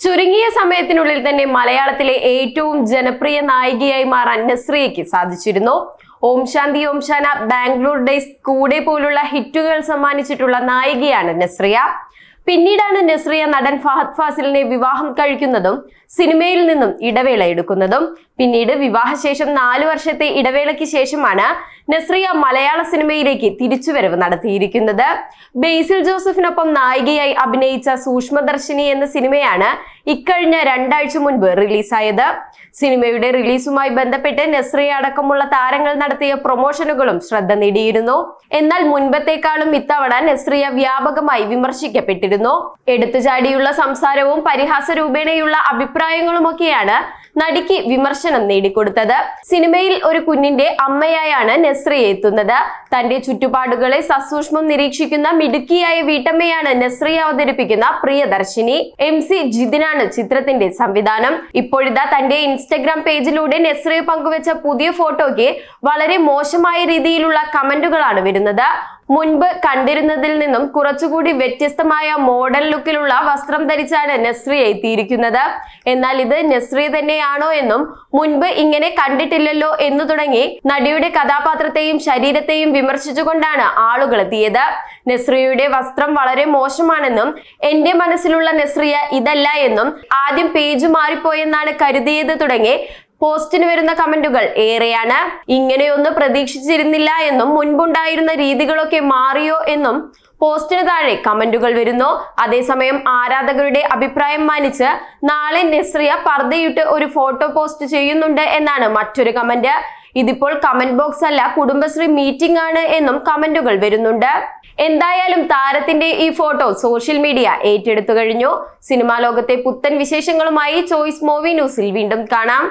ചുരുങ്ങിയ സമയത്തിനുള്ളിൽ തന്നെ മലയാളത്തിലെ ഏറ്റവും ജനപ്രിയ നായികയായി മാറാൻ നസ്രിയയ്ക്ക് സാധിച്ചിരുന്നു. ഓം ശാന്തി ഓം ശാന ബാംഗ്ലൂർ ഡേയ്സ് കൂടെ പോലുള്ള ഹിറ്റുകൾ സമ്മാനിച്ചിട്ടുള്ള നായികയാണ് നസ്രിയ. പിന്നീടാണ് നസ്രിയ നടൻ ഫഹദ് ഫാസിലിനെ വിവാഹം കഴിക്കുന്നതും സിനിമയിൽ നിന്നും ഇടവേള എടുക്കുന്നതും. പിന്നീട് വിവാഹശേഷം നാലു വർഷത്തെ ഇടവേളയ്ക്ക് ശേഷമാണ് നസ്രിയ മലയാള സിനിമയിലേക്ക് തിരിച്ചുവരവ് നടത്തിയിരിക്കുന്നത്. ബേസിൽ ജോസഫിനൊപ്പം നായികയായി അഭിനയിച്ച സൂക്ഷ്മദർശിനി എന്ന സിനിമയാണ് ഇക്കഴിഞ്ഞ രണ്ടാഴ്ച മുൻപ് റിലീസായത്. സിനിമയുടെ റിലീസുമായി ബന്ധപ്പെട്ട് നസ്രിയ അടക്കമുള്ള താരങ്ങൾ നടത്തിയ പ്രൊമോഷനുകളും ശ്രദ്ധ നേടിയിരുന്നു. എന്നാൽ മുൻപത്തേക്കാളും ഇത്തവണ നസ്രിയ വ്യാപകമായി വിമർശിക്കപ്പെട്ടിരുന്നു. എടുത്തുചാടിയുള്ള സംസാരവും പരിഹാസ രൂപേണയുള്ള അഭിപ്രായങ്ങളുമൊക്കെയാണ് നടിക്ക് വിമർശനം നേടിക്കൊടുത്തത്. സിനിമയിൽ ഒരു കുഞ്ഞിന്റെ അമ്മയായാണ് നസ്രിയ എത്തുന്നത്. തന്റെ ചുറ്റുപാടുകളെ സസൂക്ഷ്മം നിരീക്ഷിക്കുന്ന മിടുക്കിയായ വീട്ടമ്മയാണ് നസ്രി അവതരിപ്പിക്കുന്ന പ്രിയദർശിനി. എം സി ജിതിനാണ് ചിത്രത്തിന്റെ സംവിധാനം. ഇപ്പോഴിതാ തന്റെ ഇൻസ്റ്റഗ്രാം പേജിലൂടെ നസ്രിയ പങ്കുവച്ച പുതിയ ഫോട്ടോയ്ക്ക് വളരെ മോശമായ രീതിയിലുള്ള കമന്റുകളാണ് വരുന്നത്. മുൻപ് കണ്ടിരുന്നതിൽ നിന്നും കുറച്ചുകൂടി വ്യത്യസ്തമായ മോഡൽ ലുക്കിലുള്ള വസ്ത്രം ധരിച്ചാണ് നസ്രി എത്തിയിരിക്കുന്നത്. എന്നാൽ ഇത് നസ്രി തന്നെയാണോ എന്നും മുൻപ് ഇങ്ങനെ കണ്ടിട്ടില്ലല്ലോ എന്നു തുടങ്ങി നടിയുടെ കഥാപാത്രത്തെയും ശരീരത്തെയും വിമർശിച്ചുകൊണ്ടാണ് ആളുകൾ എത്തിയത്. നസ്രിയുടെ വസ്ത്രം വളരെ മോശമാണെന്നും എന്റെ മനസ്സിലുള്ള നസ്രിയ ഇതല്ല എന്നും ആദ്യം പേജ് മാറിപ്പോയെന്നാണ് കരുതിയത് തുടങ്ങി പോസ്റ്റിന് വരുന്ന കമന്റുകൾ ഏറെയാണ്. ഇങ്ങനെയൊന്നും പ്രതീക്ഷിച്ചിരുന്നില്ല എന്നും മുൻപുണ്ടായിരുന്ന രീതികളൊക്കെ മാറിയോ എന്നും പോസ്റ്റിന് താഴെ കമന്റുകൾ വരുന്നു. അതേസമയം ആരാധകരുടെ അഭിപ്രായം മാനിച്ച് നാളെ നെസ്രിയ പർദ്ദയിട്ട് ഒരു ഫോട്ടോ പോസ്റ്റ് ചെയ്യുന്നുണ്ട് എന്നാണ് മറ്റൊരു കമന്റ്. ഇതിപ്പോൾ കമന്റ് ബോക്സ് അല്ല കുടുംബശ്രീ മീറ്റിംഗ് ആണ് എന്നും കമന്റുകൾ വരുന്നുണ്ട്. എന്തായാലും താരത്തിന്റെ ഈ ഫോട്ടോ സോഷ്യൽ മീഡിയ ഏറ്റെടുത്തു കഴിഞ്ഞു. സിനിമാ ലോകത്തെ പുത്തൻ വിശേഷങ്ങളുമായി ചോയ്സ് മൂവി ന്യൂസിൽ വീണ്ടും കാണാം.